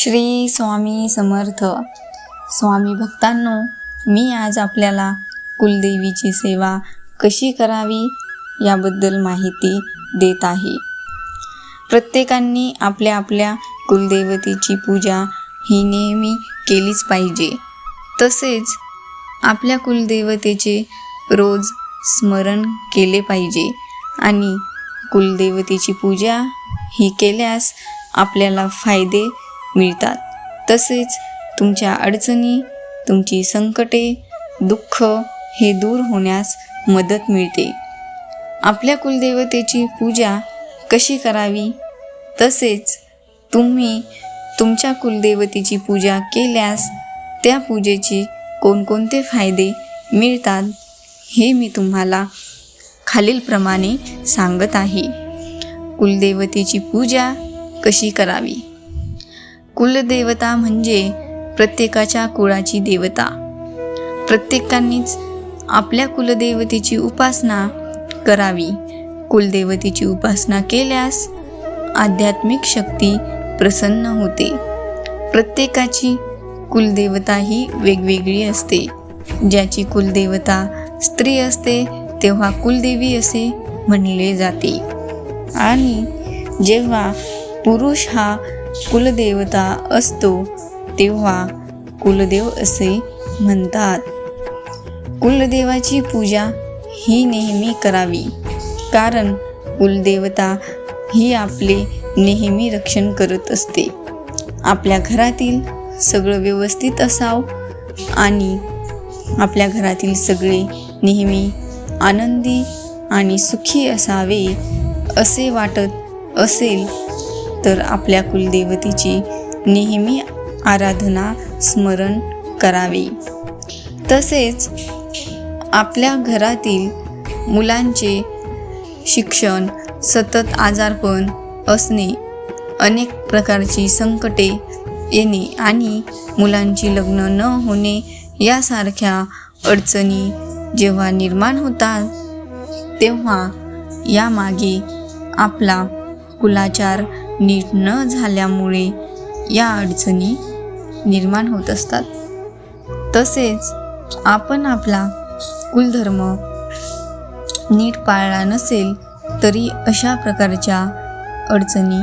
श्री स्वामी समर्थ. स्वामी भक्तांनो मी आज आपल्याला कुलदेवीची सेवा कशी करावी याबद्दल माहिती देत आहे. प्रत्येकांनी आपल्या आपल्या कुलदेवतेची पूजा ही नेहमी केलीच पाहिजे. तसेच आपल्या कुलदेवतेचे रोज स्मरण केले पाहिजे आणि कुलदेवतेची पूजा ही केल्यास आपल्याला फायदे मिळतात. तसेच तुमच्या अडचणी तुमची संकटे दुःख हे दूर होण्यास मदत मिळते. आपल्या कुलदेवतेची पूजा कशी करावी? तसेच तुम्ही तुमच्या कुलदेवतेची पूजा केल्यास त्या पूजेचे कोणकोणते फायदे मिळतात हे मी तुम्हाला खालीलप्रमाणे सांगत आहे. कुलदेवतेची पूजा कशी करावी? कुलदेवता म्हणजे प्रत्येकाच्या कुळाची देवता. प्रत्येकानेच आपल्या कुलदेवतेची उपासना करावी. कुलदेवतेची उपासना केल्यास आध्यात्मिक शक्ती प्रसन्न होते. प्रत्येकाची कुलदेवता ही वेगवेगळी असते. ज्याची कुलदेवता स्त्री असते तेव्हा कुलदेवी असे म्हणले जाते. आणि जेव्हा पुरुष हा कुलदेवता असतो तेव्हा कुलदेव असे म्हणतात. कुलदेवाची पूजा ही नेहमी करावी कारण कुलदेवता ही आपले नेहमी रक्षण करत असते. आपल्या घरातील सगळं व्यवस्थित असावं आणि आपल्या घरातील सगळे नेहमी आनंदी आणि सुखी असावे असे वाटत असेल तर आपल्या कुलदेवतेची नेहमी आराधना स्मरण करावे. तसेच आपल्या घरातील मुलांचे शिक्षण सतत आजारपण असणे अनेक प्रकारची संकटे येणे आणि मुलांची लग्न न होणे यासारख्या अडचणी जेव्हा निर्माण होतात तेव्हा यामागे आपला कुलाचार नीट न झाल्यामुळे या अडचणी निर्माण होत असतात. तसेच आपण आपला कुलधर्म नीट पाळला नसेल तरी अशा प्रकारच्या अडचणी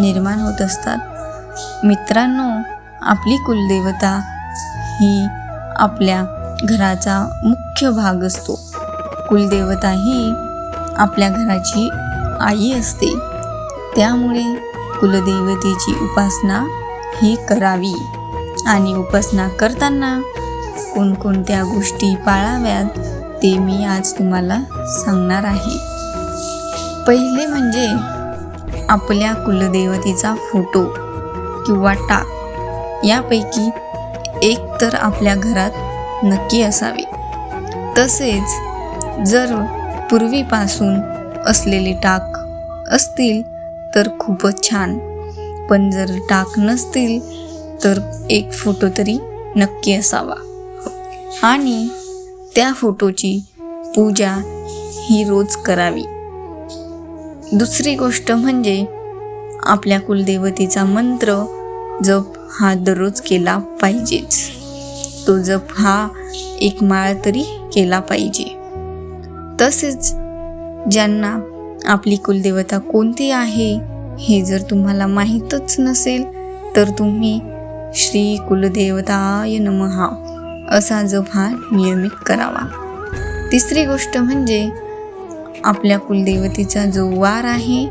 निर्माण होत असतात. मित्रांनो आपली कुलदेवता ही आपल्या घराचा मुख्य भाग असतो. कुलदेवता ही आपल्या घराची आई असते. त्यामुळे कुलदेवतेची उपासना ही करावी. आणि उपासना करताना कोणकोणत्या गोष्टी पाळाव्यात ते मी आज तुम्हाला सांगणार आहे. पहिले म्हणजे आपल्या कुलदेवतेचा फोटो किंवा टाक. यापैकी एक तर आपल्या घरात नक्की असावे. तसेच जर पूर्वीपासून असलेले टाक असतील तर खूपच छान. पण जर टाक नसतील तर एक फोटो तरी नक्की असावा. आणि त्या फोटोची पूजा ही रोज करावी. दुसरी गोष्ट म्हणजे आपल्या कुलदेवतेचा मंत्र जप हा दररोज केला पाहिजेच. तो जप हा एक माळ तरी केला पाहिजे. तसेच ज्यांना आपली कुलदेवता कोणती आहे हे जर तुम्हाला माहीतच नसेल तर तुम्ही श्री कुलदेवताय नमहा असा जप हा नियमित करावा. तिसरी गोष्ट म्हणजे आपल्या कुलदेवतेचा जो वार आहे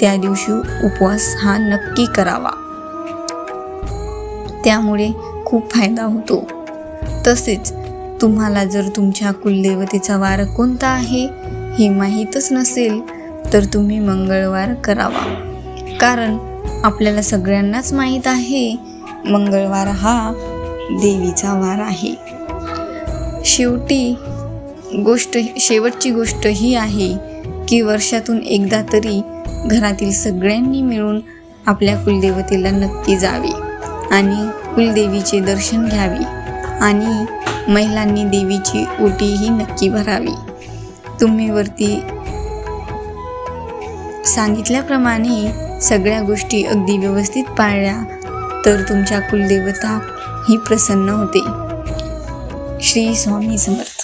त्या दिवशी उपवास हा नक्की करावा. त्यामुळे खूप फायदा होतो. तसेच तुम्हाला जर तुमच्या कुलदेवतेचा वार कोणता आहे हे माहीतच नसेल तर तुम्ही मंगळवार करावा. कारण आपल्याला सगळ्यांनाच माहीत आहे मंगळवार हा देवीचा वार आहे. शेवटी गोष्ट शेवटची गोष्ट ही आहे की वर्षातून एकदा तरी घरातील सगळ्यांनी मिळून आपल्या कुलदेवतेला नक्की जावे आणि कुलदेवीचे दर्शन घ्यावे आणि महिलांनी देवीची ओटीही नक्की भरावी. तुम्ही वरती सांगितल्याप्रमाणे सगळ्या गोष्टी अगदी व्यवस्थित पाळल्या तर तुमच्या कुलदेवता ही प्रसन्न होते. श्री स्वामी समर्थ.